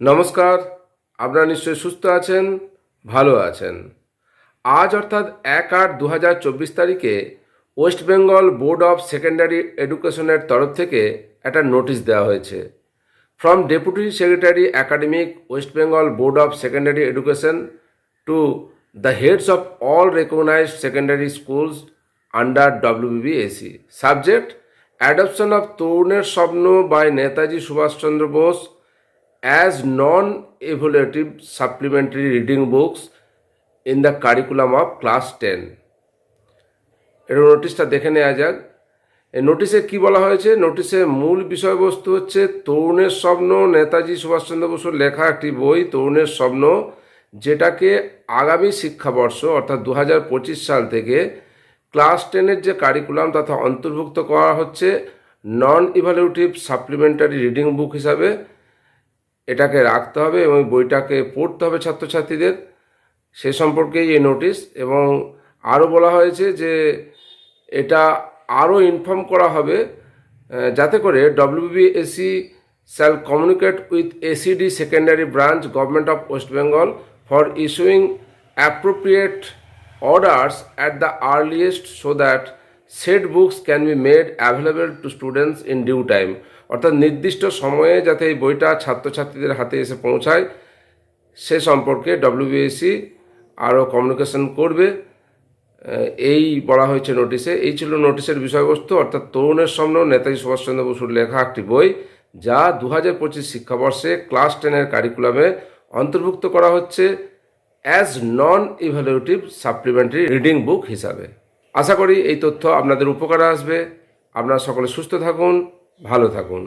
নমস্কার, আপনারা নিশ্চয়ই সুস্থ আছেন, ভালো আছেন। আজ অর্থাৎ এক আট দু তারিখে West Bengal Board of Secondary এডুকেশনের তরফ থেকে একটা নোটিশ দেওয়া হয়েছে। From deputy secretary academic West Bengal Board of Secondary Education to the heads of all recognised secondary schools under WBSE subject, adoption of তরুণের স্বপ্ন by Netaji Subhas Chandra Bose as non-evaluative supplementary reading books in the curriculum of class 10 এর নোটিশটা দেখে নেওয়া যাক। এই নোটিশে কি বলা হয়েছে? নোটিশের মূল বিষয়বস্তু হচ্ছে তরুণের স্বপ্ন। নেতাজি সুভাষচন্দ্র বসুর লেখা একটি বই, তরুণের স্বপ্ন, যেটাকে আগামী শিক্ষাবর্ষ, অর্থাৎ দু হাজার পঁচিশ সাল থেকে ক্লাস টেনের যে কারিকুলাম তথা অন্তর্ভুক্ত করা হচ্ছে নন ইভ্যালুয়েটিভ সাপ্লিমেন্টারি রিডিং বুক হিসাবে। এটাকে রাখতে হবে এবং বইটাকে পড়তে হবে ছাত্রছাত্রীদের। সে সম্পর্কেই এই নোটিশ এবং আরও বলা হয়েছে যে এটা আরও ইনফর্ম করা হবে যাতে করে WBSE shall communicate with ACD secondary branch government of West Bengal for issuing appropriate orders at the earliest so that set books can be made available to students in due time. অর্থাৎ নির্দিষ্ট সময়ে যাতে এই বইটা ছাত্রছাত্রীদের হাতে এসে পৌঁছায়, সে সম্পর্কে ডব্লিউবিএসি আরও কমিউনিকেশন করবে। এই বলা হয়েছে নোটিশে এই ছিল নোটিশের বিষয়বস্তু। অর্থাৎ তরুণের সামনেও নেতাজি সুভাষচন্দ্র বসুর লেখা একটি বই, যা দু হাজার পঁচিশ শিক্ষাবর্ষে ক্লাস টেনের কারিকুলামে অন্তর্ভুক্ত করা হচ্ছে as non evaluative supplementary reading book হিসাবে। আশা করি এই তথ্য আপনাদের উপকারে আসবে। আপনারা সকলে সুস্থ থাকুন ভালো থাকুন।